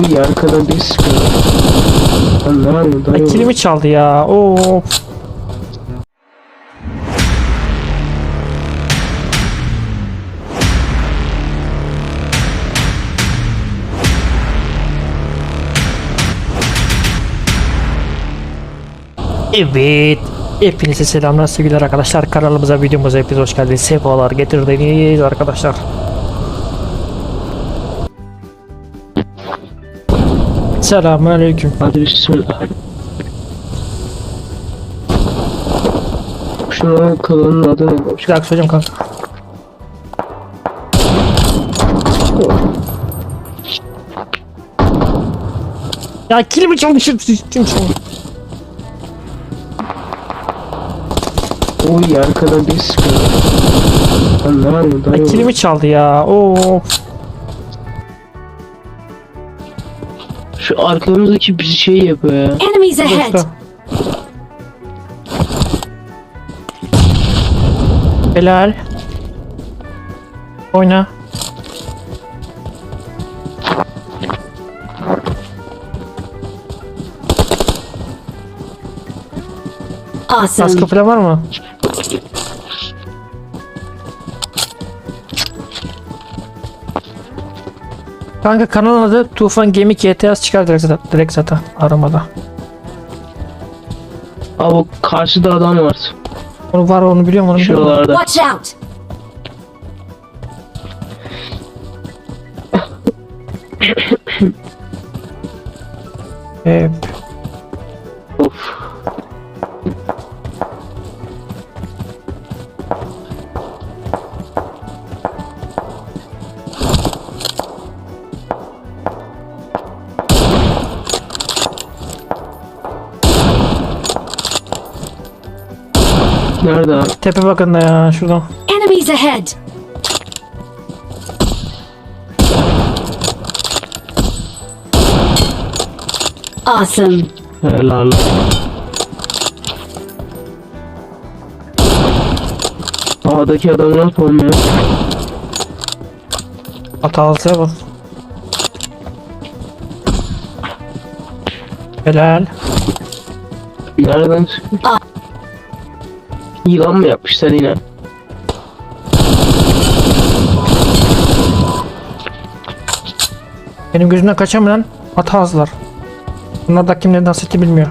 Oy arkadan bir sıkıyor. Lan ne çaldı ya. Oo. Evet. Hepinize selamlar sevgiler arkadaşlar. Kanalımıza videomuza hepiniz hoş geldiniz. Sefalar getirdiniz arkadaşlar. Selamun aleyküm. Hadi bismillah. Şuna kılının adı ne? Bir dakika söyleyeceğim kanka. Ya kilimi çalmışım kim çaldı? Oy arkadan bir sıkıyor. Lan ne Ay, dayı? kilimi çaldı ya. Oo. Şu arkamızdaki bir şey yapıyor ya. Enemies ahead! Helal. Oyna. Kaskı Awesome. falan var mı? Kanka kanalın adı Tufan Gemi GTS çıkar direkt zaten, direkt zaten aramada. Abi o karşıda adam var. Onu var onu biliyorum onu biliyorum. Şuralarda. Watch out! Ee, Nerede abi? tepe bakın da ya şuradan. Enemies ahead! Awesome. Helal. Ağdaki adamı nasıl olmuyor? Hatalıya bak. Helal. Nereden çıkıyor? Yılan mı yapmışlar yine? Benim gözümden kaçamayan hatasızlar. Bunlar da kimlerin hasreti bilmiyor.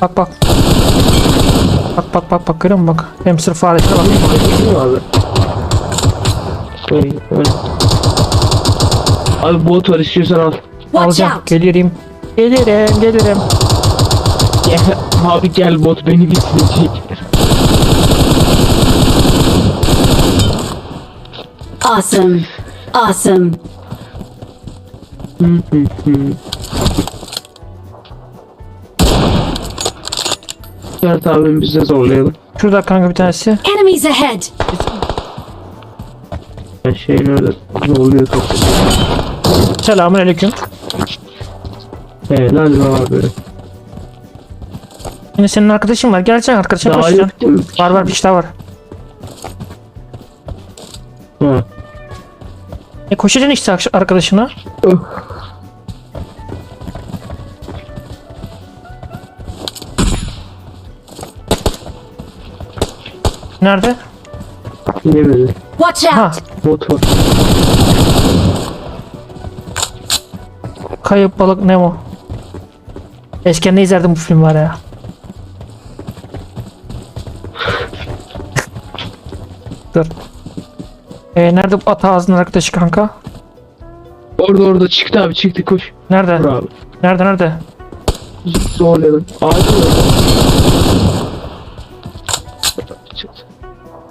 Bak bak. Bak bak bak bak görüyor musun bak. Hamster faresine bak. Mi abi? Abi bot var istiyorsan al. Watch Alacağım. out! Gelirim. Gelirim gelirim. Gel, abi gel bot beni bitirecek. Awesome. Awesome. Gel abim biz de zorlayalım. Şurada kanka bir tanesi. Enemies ahead! Her şeyin öyle zorluyor çok. Selamun aleyküm. Helal be abi. Yine senin arkadaşın var. Geleceksin arkadaşına Daha koşacaksın. yok değil mi? Var var bir şey daha var. Ha. E koşacaksın işte akş- arkadaşına. Öh. Nerede? Yine böyle. Watch Ha. out! Bot var. Kayıp balık Nemo. Eskiden ne izlerdim bu film var ya. Dur. Ee, nerede bu at ağzının arkadaşı kanka? Orada orada çıktı abi çıktı koş. Nerede? Dur abi. Nerede nerede? Zorlayalım. Ağacı.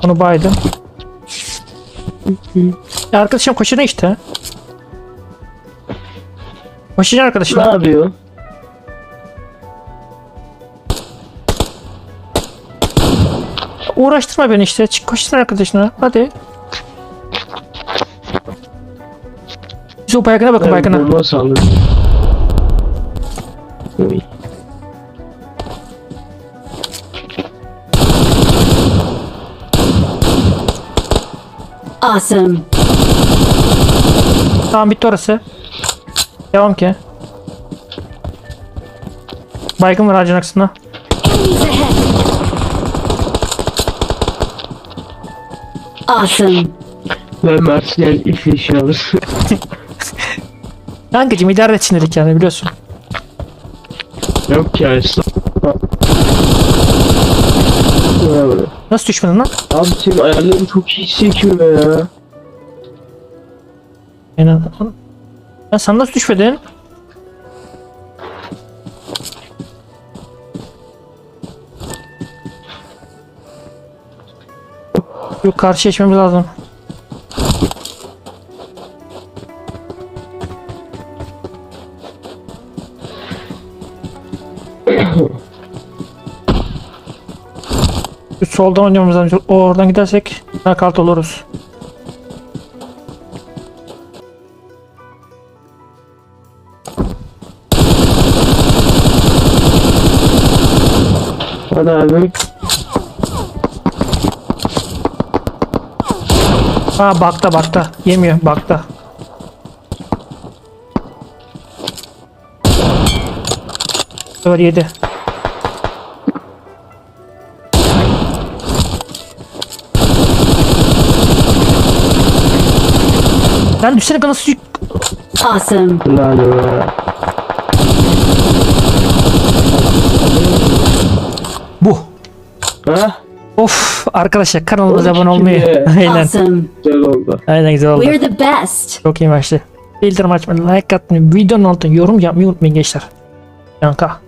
Onu baydım. Ya arkadaşım koşuna işte. Koşucu Ne arkadaşına. yapıyor? Uğraştırma beni işte. Çık koşsun arkadaşına. Hadi. O baygına bakın baygına. bomba saldım. Oy. Awesome. Tamam bitti orası. Devam ki. Baygın var ağacın aksında. Awesome. Ve Mert'den ipi işe alır. Kankacım idare etsin dedik yani biliyorsun. Yok ya estağfurullah. Nasıl düşmedin lan? Abi senin ayarların çok iyi çekiyor ya. Yani, ya sen nasıl düşmedin? Yok karşı geçmemiz lazım. Şu soldan oynamamız lazım. O oradan gidersek nakart oluruz. Hadi abi. Ha bakta bakta. Yemiyor bakta. Öyle yedi. Lan düşsene nasıl yük... Awesome. Bu. Ha? Of arkadaşlar kanalımıza abone olmayı. Aynen. Awesome. Güzel oldu. Aynen güzel oldu. We're the best. Çok iyi maçtı. Bildirim açmayı, like atmayı, videonun altına yorum yapmayı unutmayın gençler. Yanka.